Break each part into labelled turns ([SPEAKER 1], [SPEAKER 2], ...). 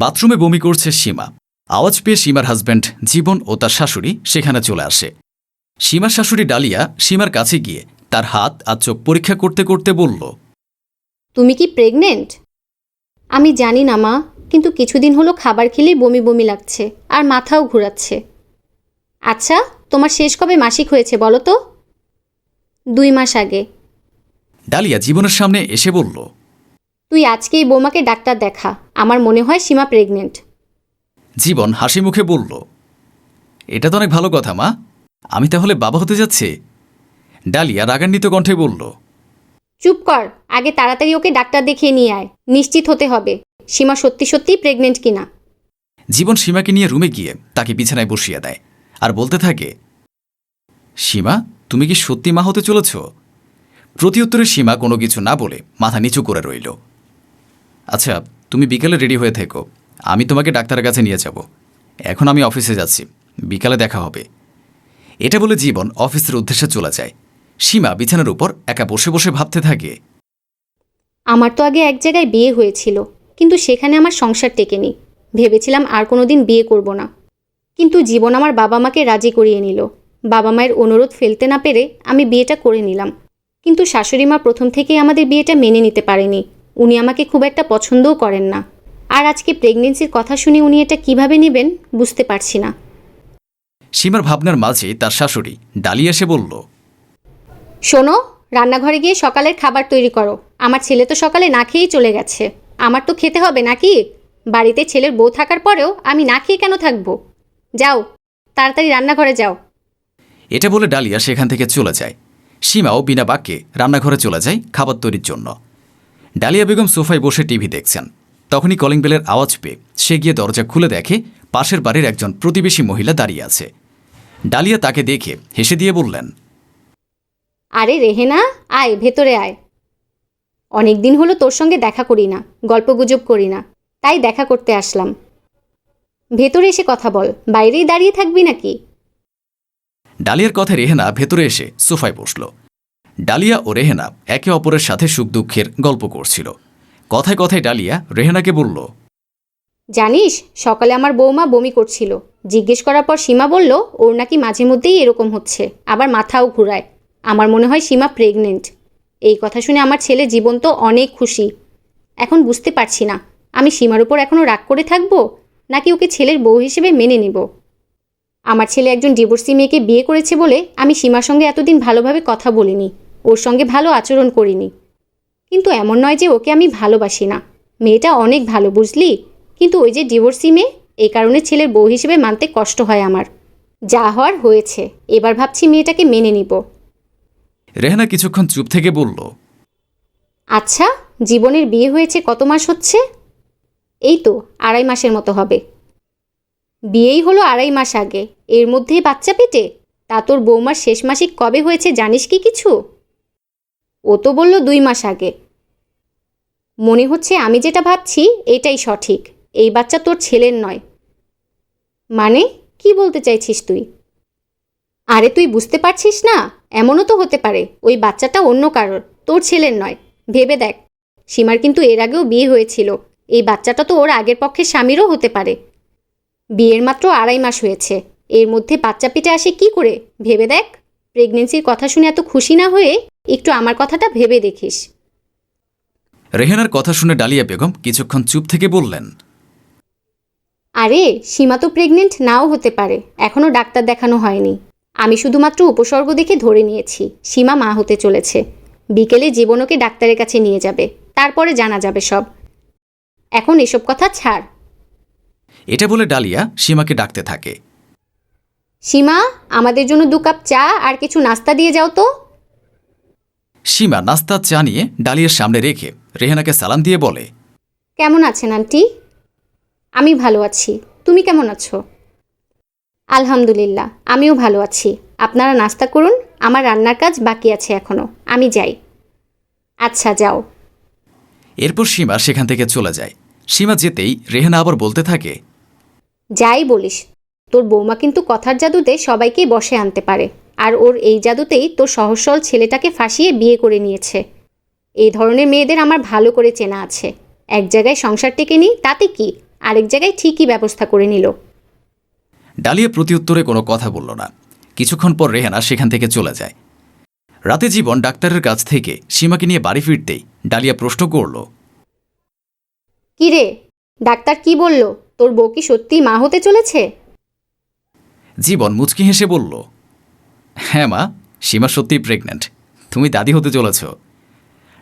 [SPEAKER 1] বাথরুমে বমি করছে সীমা। আওয়াজ পেয়ে সীমার হাজব্যান্ড জীবন ও তার শাশুড়ি সেখানে চলে আসে। সীমার শাশুড়ি ডালিয়া সীমার কাছে গিয়ে তার হাত আর চোখ পরীক্ষা করতে করতে বলল
[SPEAKER 2] তুমি কি প্রেগনেন্ট আমি জানি না মা কিন্তু কিছুদিন হলো খাবার খেলেই বমি বমি লাগছে আর মাথাও ঘোরাচ্ছে। আচ্ছা তোমার শেষ কবে মাসিক হয়েছে বলো তো? দুই মাস আগে।
[SPEAKER 1] ডালিয়া জীবনের সামনে এসে বলল
[SPEAKER 2] তুই আজকেই বৌমাকে ডাক্তার দেখা। আমার মনে হয় সীমা প্রেগনেন্ট
[SPEAKER 1] জীবন হাসি মুখে বলল এটা তো অনেক ভালো কথা মা। আমি তাহলে বাবা হতে যাচ্ছি? ডালিয়া রাগান্বিত কণ্ঠে বলল
[SPEAKER 2] চুপ কর আগে তাড়াতাড়ি ওকে ডাক্তার দেখিয়ে নিয়ে আয়। নিশ্চিত হতে হবে সীমা সত্যি সত্যিই প্রেগনেন্ট কিনা?
[SPEAKER 1] জীবন সীমাকে নিয়ে রুমে গিয়ে তাকে বিছানায় বসিয়ে দেয় আর বলতে থাকে সীমা তুমি কি সত্যি মা হতে চলেছ? প্রতি প্রতিউত্তরে সীমা কোনো কিছু না বলে মাথা নিচু করে রইল। আচ্ছা তুমি বিকেলে রেডি হয়ে থেকো। আমি তোমাকে ডাক্তারের কাছে নিয়ে যাব। এখন আমি অফিসে যাচ্ছি। বিকালে দেখা হবে। এটা বলে জীবন অফিসের উদ্দেশ্যে চলে যায়। সীমা বিছানার উপর একা বসে বসে ভাবতে থাকে।
[SPEAKER 2] আমার তো আগে এক জায়গায় বিয়ে হয়েছিল, কিন্তু সেখানে আমার সংসার টেকেনি। ভেবেছিলাম আর কোনোদিন বিয়ে করব না। কিন্তু জীবন আমার বাবা মাকে রাজি করিয়ে নিল। বাবা মায়ের অনুরোধ ফেলতে না পেরে আমি বিয়েটা করে নিলাম। কিন্তু শাশুড়ি মা প্রথম থেকেই আমাদের বিয়েটা মেনে নিতে পারেনি। উনি আমাকে খুব একটা পছন্দও করেন না। আর আজকে প্রেগনেন্সির কথা শুনে উনি এটা কীভাবে নেবেন বুঝতে পারছি না।
[SPEAKER 1] সীমার ভাবনার মাঝে তার শাশুড়ি ডালিয়া এসে বলল
[SPEAKER 2] শোনো রান্নাঘরে গিয়ে সকালের খাবার তৈরি করো। আমার ছেলে তো সকালে না খেয়েই চলে গেছে। আমার তো খেতে হবে নাকি? বাড়িতে ছেলের বউ থাকার পরেও আমি না খেয়ে কেন থাকব? যাও তাড়াতাড়ি রান্নাঘরে যাও।
[SPEAKER 1] এটা বলে ডালিয়া সেখান থেকে চলে যায়। সীমাও বিনা বাক্যে রান্নাঘরে চলে যায় খাবার তৈরির জন্য। ডালিয়া বেগম সোফায় বসে টিভি দেখছেন। তখনই কলিং বেলের আওয়াজ পেয়ে সে গিয়ে দরজা খুলে দেখে পাশের বাড়ির একজন প্রতিবেশী মহিলা দাঁড়িয়ে আছে। ডালিয়া তাকে দেখে হেসে দিয়ে বললেন
[SPEAKER 2] আরে রেহেনা আয় ভেতরে আয়। অনেক দিন হলো তোর সঙ্গে দেখা করি না গল্পগুজব করি না তাই দেখা করতে আসলাম। ভেতরে এসে কথা বল বাইরেই দাঁড়িয়ে থাকবি নাকি?
[SPEAKER 1] ডালিয়ার কথায় রেহেনা ভেতরে এসে সোফায় বসল। ডালিয়া ও রেহেনা একে অপরের সাথে সুখ দুঃখের গল্প করছিল। কথায় কথায় ডালিয়া রেহেনাকে বলল,
[SPEAKER 2] জানিস, সকালে আমার বৌমা বমি করছিল। জিজ্ঞেস করার পর সীমা বলল, ওর নাকি মাঝে মধ্যেই এরকম হচ্ছে, আবার মাথাও ঘুরায়। আমার মনে হয় সীমা প্রেগনেন্ট এই কথা শুনে আমার ছেলে জীবন তো অনেক খুশি। এখন বুঝতে পারছি না, আমি সীমার উপর এখনও রাগ করে থাকব, নাকি ওকে ছেলের বউ হিসেবে মেনে নিব? আমার ছেলে একজন ডিভোর্সি মেয়েকে বিয়ে করেছে বলে আমি সীমার সঙ্গে এতদিন ভালোভাবে কথা বলিনি। ওর সঙ্গে ভালো আচরণ করিনি। কিন্তু এমন নয় যে ওকে আমি ভালোবাসি না। মেয়েটা অনেক ভালো বুঝলি? কিন্তু ওই যে ডিভোর্সি মেয়ে এই কারণে ছেলের বউ হিসেবে মানতে কষ্ট হয় আমার। যা হওয়ার হয়েছে এবার ভাবছি মেয়েটাকে মেনে নিব।
[SPEAKER 1] রেহেনা কিছুক্ষণ চুপ থেকে বলল
[SPEAKER 2] আচ্ছা জীবনের বিয়ে হয়েছে কত মাস হচ্ছে? এই তো আড়াই মাসের মতো হবে। বিয়েই হলো আড়াই মাস আগে। এর মধ্যেই বাচ্চা পেটে? তা তোর বৌমার শেষ মাসিক কবে হয়েছে জানিস কি কিছু? ও তো বলল দুই মাস আগে। মনে হচ্ছে আমি যেটা ভাবছি এটাই সঠিক। এই বাচ্চা তোর ছেলের নয়। মানে কি বলতে চাইছিস তুই? আরে তুই বুঝতে পারছিস না? এমনও তো হতে পারে, ওই বাচ্চাটা অন্য কারোর, তোর ছেলের নয়। ভেবে দেখ, সীমার কিন্তু এর আগেও বিয়ে হয়েছিল। এই বাচ্চাটা তো ওর আগের পক্ষে স্বামীরও হতে পারে। বিয়ের মাত্র আড়াই মাস হয়েছে। এর মধ্যে বাচ্চা পেটে আসে কি করে? ভেবে দেখ, প্রেগনেন্সির কথা শুনে এত খুশি না হয়ে একটু আমার কথাটা ভেবে দেখিস।
[SPEAKER 1] রেহেনার কথা শুনে ডালিয়া বেগম কিছুক্ষণ চুপ থেকে বললেন
[SPEAKER 2] আরে সীমা তো প্রেগনেন্ট নাও হতে পারে এখনও ডাক্তার দেখানো হয়নি। আমি শুধুমাত্র উপসর্গ দেখে ধরে নিয়েছি সীমা মা হতে চলেছে। বিকেলে জীবনকে ডাক্তারের কাছে নিয়ে যাবে তারপরে জানা যাবে সব। এখন এসব কথা ছাড়।
[SPEAKER 1] এটা বলে ডালিয়া সীমাকে ডাকতে থাকে।
[SPEAKER 2] সীমা আমাদের জন্য দু কাপ চা আর কিছু নাস্তা দিয়ে যাও তো।
[SPEAKER 1] সীমা নাস্তা চা নিয়ে ডালিয়ার সামনে রেখে রেহেনাকে সালাম দিয়ে বলে
[SPEAKER 2] কেমন আছেন আন্টি? আমি ভালো আছি। তুমি কেমন আছো? আলহামদুলিল্লাহ আমিও ভালো আছি। আপনারা নাস্তা করুন আমার রান্নার কাজ বাকি আছে এখনও আমি যাই। আচ্ছা যাও।
[SPEAKER 1] এরপর সীমা সেখান থেকে চলে যায়। সীমা যেতেই রেহেনা আবার বলতে থাকে
[SPEAKER 2] যাই বলিস তোর বৌমা কিন্তু কথার জাদুতে সবাইকেই বসে আনতে পারে। আর ওর এই জাদুতেই তোর সহসল ছেলেটাকে ফাঁসিয়ে বিয়ে করে নিয়েছে। এই ধরনের মেয়েদের আমার ভালো করে চেনা আছে। এক জায়গায় সংসার টেকে নিই তাতে কি? আরেক জায়গায় ঠিকই ব্যবস্থা করে নিল।
[SPEAKER 1] ডালিয়া প্রতিউত্তরে কোনো কথা বলল না। কিছুক্ষণ পর রেহানা সেখান থেকে চলে যায়। রাতে জীবন ডাক্তারের কাছ থেকে সীমাকে নিয়ে বাড়ি ফিরতেই ডালিয়া প্রশ্ন করল
[SPEAKER 2] কি রে ডাক্তার কি বলল? তোর বউ কি সত্যি মা হতে চলেছে?
[SPEAKER 1] জীবন মুচকি হেসে বলল হ্যাঁ মা সীমা সত্যিই প্রেগন্যান্ট তুমি দাদি হতে চলেছ।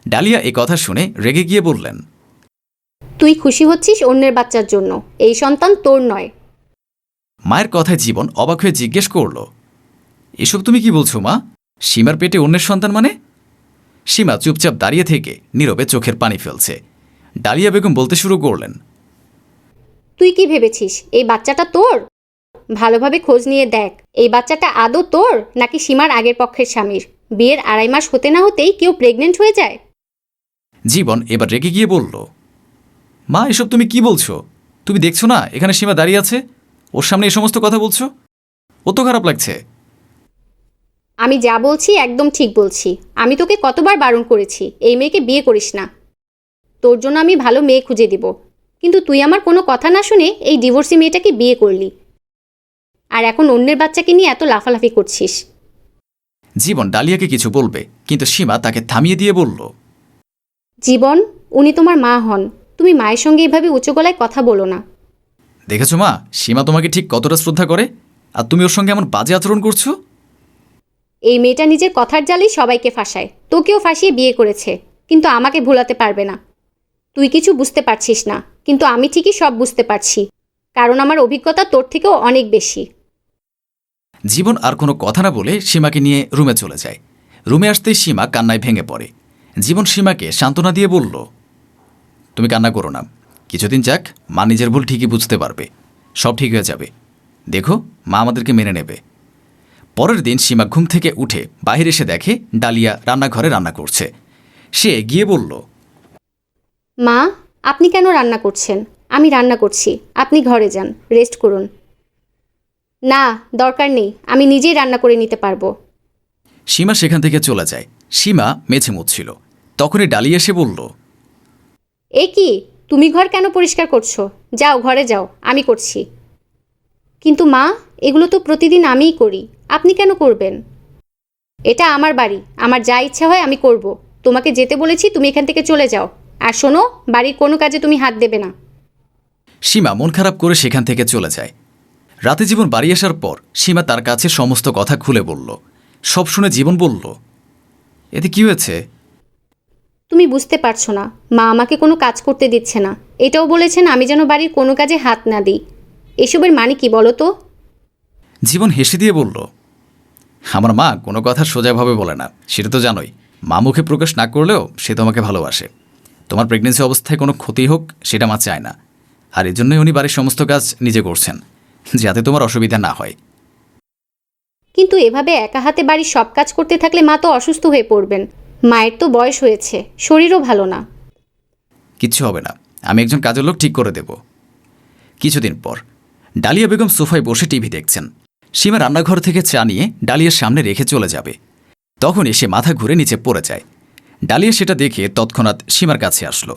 [SPEAKER 1] ডালিয়া এ কথা শুনে রেগে গিয়ে বললেন
[SPEAKER 2] তুই খুশি হচ্ছিস অন্যের বাচ্চার জন্য? এই সন্তান তোর নয়।
[SPEAKER 1] মায়ের কথায় জীবন অবাক হয়ে জিজ্ঞেস করল এসব তুমি কি বলছো মা? সীমার পেটে অন্যের সন্তান মানে? সীমা চুপচাপ দাঁড়িয়ে থেকে নীরবে চোখের পানি ফেলছে। ডালিয়া বেগম বলতে শুরু করলেন
[SPEAKER 2] তুই কি ভেবেছিস? এই বাচ্চাটা তোর? ভালোভাবে খোঁজ নিয়ে দেখ। এই বাচ্চাটা আদৌ তোর নাকি সীমার আগের পক্ষের স্বামীর? বিয়ের আড়াই মাস হতে না হতেই কেউ প্রেগনেন্ট হয়ে যায়?
[SPEAKER 1] জীবন এবার রেগে গিয়ে বলল মা এসব তুমি কি বলছো? তুমি দেখছ না এখানে সীমা দাঁড়িয়ে আছে? ওর সামনে এই সমস্ত কথা বলছো? ও তো খারাপ লাগছে।
[SPEAKER 2] আমি যা বলছি একদম ঠিক বলছি। আমি তোকে কতবার বারণ করেছি এই মেয়েকে বিয়ে করিস না। তোর জন্য আমি ভালো মেয়ে খুঁজে দিব। কিন্তু তুই আমার কোনো কথা না শুনে এই ডিভোর্সি মেয়েটাকে বিয়ে করলি। আর এখন অন্যের বাচ্চাকে নিয়ে এত লাফালাফি করছিস।
[SPEAKER 1] জীবন ডালিয়াকে কিছু বলবে কিন্তু সীমা তাকে থামিয়ে দিয়ে বলল
[SPEAKER 2] জীবন উনি তোমার মা হন। তুমি মায়ের সঙ্গে এভাবে উঁচু গলায় কথা বলো না।
[SPEAKER 1] দেখেছ মা সীমা তোমাকে ঠিক কতটা শ্রদ্ধা করে? আর তুমি ওর সঙ্গে এমন বাজে আচরণ করছ?
[SPEAKER 2] এই মেয়েটা নিজের কথার জালেই সবাইকে ফাঁসায়। তোকেও ফাঁসিয়ে বিয়ে করেছে কিন্তু আমাকে ভোলাতে পারবে না। তুই কিছু বুঝতে পারছিস না কিন্তু আমি ঠিকই সব বুঝতে পারছি। কারণ আমার অভিজ্ঞতা তোর থেকেও অনেক বেশি।
[SPEAKER 1] জীবন আর কোনো কথা না বলে সীমাকে নিয়ে রুমে চলে যায়। রুমে আসতেই সীমা কান্নায় ভেঙে পড়ে। জীবন সীমাকে সান্ত্বনা দিয়ে বলল, তুমি কান্না করো না। কিছুদিন যাক, মা নিজের ভুল ঠিকই বুঝতে পারবে। সব ঠিক হয়ে যাবে। দেখো, মা আমাদেরকে মেনে নেবে। পরের দিন সীমা ঘুম থেকে উঠে বাহির এসে দেখে ডালিয়া রান্নাঘরে রান্না করছে। সে গিয়ে বলল,
[SPEAKER 2] মা, আপনি কেন রান্না করছেন? আমি রান্না করছি। আপনি ঘরে যান, রেস্ট করুন। না দরকার নেই আমি নিজেই রান্না করে নিতে পারব।
[SPEAKER 1] সীমা সেখান থেকে চলে যায়। সীমা মেঝে মুছছিল তখনই ডালিয়া এসে বলল
[SPEAKER 2] এ কি তুমি ঘর কেন পরিষ্কার করছ? যাও ঘরে যাও আমি করছি। কিন্তু মা এগুলো তো প্রতিদিন আমিই করি আপনি কেন করবেন? এটা আমার বাড়ি আমার যা ইচ্ছা হয় আমি করব। তোমাকে যেতে বলেছি তুমি এখান থেকে চলে যাও। আর শোনো বাড়ির কোনো কাজে তুমি হাত দেবে না।
[SPEAKER 1] সীমা মন খারাপ করে সেখান থেকে চলে যায়। রাতে জীবন বাড়ি আসার পর সীমা তার কাছে সমস্ত কথা খুলে বলল। সব শুনে জীবন বলল এতে কি হয়েছে?
[SPEAKER 2] তুমি বুঝতে পারছ না। মা আমাকে কোনো কাজ করতে দিচ্ছে না। এটাও বলেছেন আমি যেন বাড়ির কোনো কাজে হাত না দিই। এসবের মানে কি বলো তো?
[SPEAKER 1] জীবন হেসে দিয়ে বলল আমার মা কোনো কথা সোজাভাবে বলে না। সেটা তো জানোই। মা মুখে প্রকাশ না করলেও সে তোমাকে ভালোবাসে। তোমার প্রেগনেন্সি অবস্থায় কোনো ক্ষতি হোক সেটা মা চায় না। আর এজন্যই উনি বাড়ির সমস্ত কাজ নিজে করছেন। যাতে তোমার অসুবিধা না হয়।
[SPEAKER 2] কিন্তু এভাবে একা হাতে বাড়ির সব কাজ করতে থাকলে মা তো অসুস্থ হয়ে পড়বেন। মায়ের তো বয়স হয়েছে শরীরও ভালো না।
[SPEAKER 1] কিচ্ছু হবে না আমি একজন কাজের লোক ঠিক করে দেব। কিছুদিন পর ডালিয়া বেগম সোফায় বসে টিভি দেখছেন। সীমা রান্নাঘর থেকে চা নিয়ে ডালিয়ার সামনে রেখে চলে যাবে। তখনই সে মাথা ঘুরে নিচে পড়ে যায়। ডালিয়া সেটা দেখে তৎক্ষণাৎ সীমার কাছে আসলো।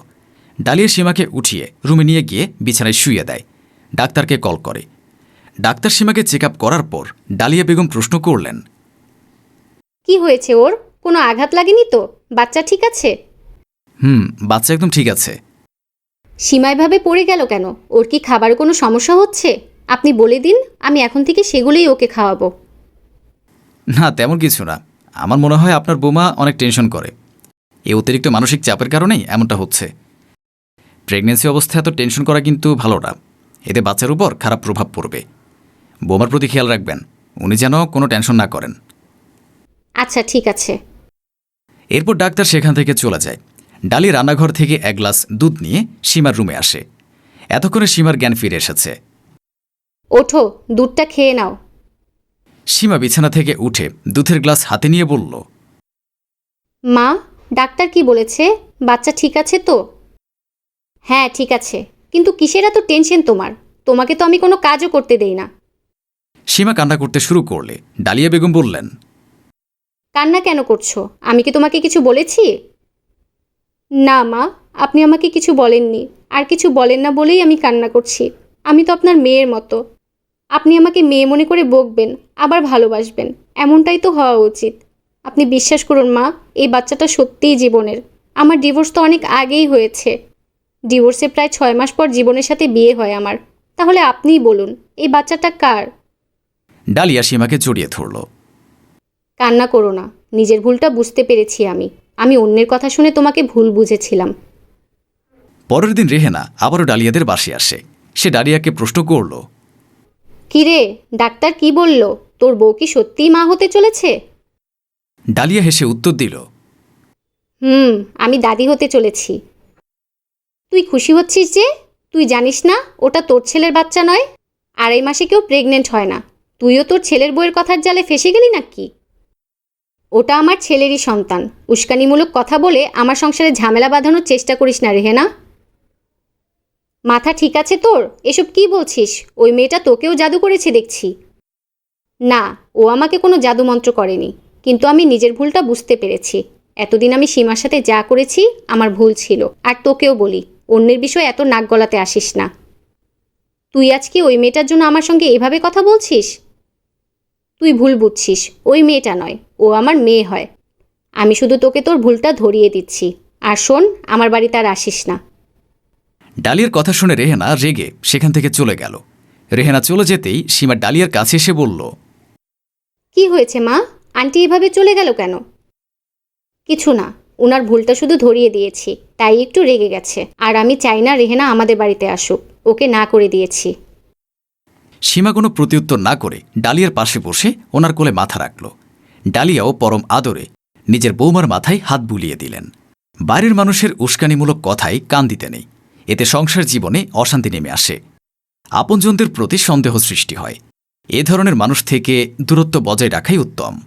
[SPEAKER 1] ডালিয়া সীমাকে উঠিয়ে রুমে নিয়ে গিয়ে বিছানায় শুইয়ে দেয়। ডাক্তারকে কল করে। ডাক্তার সীমাকে চেক আপ করার পর ডালিয়া বেগম প্রশ্ন করলেন
[SPEAKER 2] কি হয়েছে ওর? কোনো আঘাত লাগেনি তো? বাচ্চা ঠিক আছে?
[SPEAKER 1] হুম বাচ্চা একদম ঠিক আছে।
[SPEAKER 2] সীমায়ভাবে পড়ে গেল কেন? ওর কি খাবার কোনো সমস্যা হচ্ছে? আপনি বলে দিন আমি এখন থেকে সেগুলোই ওকে খাওয়াবো।
[SPEAKER 1] না তেমন কিছু না। আমার মনে হয় আপনার বোমা অনেক টেনশন করে। এই অতিরিক্ত মানসিক চাপের কারণেই এমনটা হচ্ছে। প্রেগনেন্সি অবস্থায় এত টেনশন করা কিন্তু ভালো না। এতে বাচ্চার উপর খারাপ প্রভাব পড়বে। বোমার প্রতি খেয়াল রাখবেন উনি যেন কোনো টেনশন না করেন।
[SPEAKER 2] আচ্ছা ঠিক আছে।
[SPEAKER 1] এরপর ডাক্তার সেখান থেকে চলে যায়। ডালি রান্নাঘর থেকে এক গ্লাস দুধ নিয়ে সীমার রুমে আসে। এতক্ষণে সীমার জ্ঞান ফিরে এসেছে।
[SPEAKER 2] ওঠো দুধটা খেয়ে নাও।
[SPEAKER 1] সীমা বিছানা থেকে উঠে দুধের গ্লাস হাতে নিয়ে বলল
[SPEAKER 2] মা ডাক্তার কি বলেছে? বাচ্চা ঠিক আছে তো? হ্যাঁ ঠিক আছে। কিন্তু কিসের এত টেনশন তোমার? তোমাকে তো আমি কোনো কাজও করতে দেই না।
[SPEAKER 1] সীমা কান্না করতে শুরু করলে ডালিয়া বেগম বললেন,
[SPEAKER 2] কান্না কেন করছ? আমি কি তোমাকে কিছু বলেছি? না মা, আপনি আমাকে কিছু বলেননি। আর কিছু বলেন না বলেই আমি কান্না করছি। আমি তো আপনার মেয়ের মতো। আপনি আমাকে মেয়ে মনে করে বকবেন, আবার ভালোবাসবেন। এমনটাই তো হওয়া উচিত। আপনি বিশ্বাস করুন মা, এই বাচ্চাটা সত্যিই জীবনের। আমার ডিভোর্স তো অনেক আগেই হয়েছে। ডিভোর্সে প্রায় ছয় মাস পর জীবনের সাথে বিয়ে হয় আমার। তাহলে আপনিই বলুন, এই বাচ্চাটা কার?
[SPEAKER 1] ডালিয়া সীমাকে জড়িয়ে ধরল।
[SPEAKER 2] কান্না করো না নিজের ভুলটা বুঝতে পেরেছি আমি। আমি অন্যের কথা শুনে তোমাকে ভুল বুঝেছিলাম।
[SPEAKER 1] পরের দিন রেহেনা আবারও ডালিয়াদের বাসে আসে। সে ডালিয়াকে প্রশ্ন করল
[SPEAKER 2] কিরে ডাক্তার কি বলল? তোর বউ কি সত্যিই মা হতে চলেছে?
[SPEAKER 1] ডালিয়া হেসে উত্তর দিল
[SPEAKER 2] হুম আমি দাদি হতে চলেছি। তুই খুশি হচ্ছিস যে? তুই জানিস না ওটা তোর ছেলের বাচ্চা নয়? আড়াই মাসে কেউ প্রেগনেন্ট হয় না। তুইও তোর ছেলের বইয়ের কথার জালে ফেসে গেলি নাকি? ওটা আমার ছেলেরই সন্তান। উস্কানিমূলক কথা বলে আমার সংসারে ঝামেলা বাঁধানোর চেষ্টা করিস না রেহেনা। মাথা ঠিক আছে তোর? এসব কি বলছিস? ওই মেয়েটা তোকেও জাদু করেছে দেখছি। না, ও আমাকে কোনো জাদুমন্ত্র করেনি। কিন্তু আমি নিজের ভুলটা বুঝতে পেরেছি। এতদিন আমি সীমার সাথে যা করেছি, আমার ভুল ছিল। আর তোকেও বলি, অন্যের বিষয়ে এত নাক গলাতে আসিস না। তুই আজকে ওই মেয়েটার জন্য আমার সঙ্গে এভাবে কথা বলছিস? তুই ভুল বুঝছিস ওই মেয়েটা নয় ও আমার মেয়ে হয়। আমি শুধু তোকে তোর ভুলটা ধরিয়ে দিচ্ছি। আর শোন আমার বাড়িতে আর আসিস না।
[SPEAKER 1] ডালিয়ার কথা শুনে রেহেনা রেগে সেখান থেকে চলে গেল। রেহেনা চলে যেতেই সীমা ডালিয়ার কাছে এসে বলল
[SPEAKER 2] কি হয়েছে মা? আন্টি এভাবে চলে গেল কেন? কিছু না উনার ভুলটা শুধু ধরিয়ে দিয়েছি তাই একটু রেগে গেছে। আর আমি চাই না রেহেনা আমাদের বাড়িতে আসুক ওকে না করে দিয়েছি।
[SPEAKER 1] সীমা কোনো প্রত্যুত্তর না করে ডালিয়ার পাশে বসে ওনার কোলে মাথা রাখল। ডালিয়াও পরম আদরে নিজের বৌমার মাথায় হাত বুলিয়ে দিলেন। বাইরের মানুষের উস্কানিমূলক কথায় কান দিতে নেই। এতে সংসার জীবনে অশান্তি নেমে আসে। আপনজনদের প্রতি সন্দেহ সৃষ্টি হয়। এ ধরনের মানুষ থেকে দূরত্ব বজায় রাখাই উত্তম।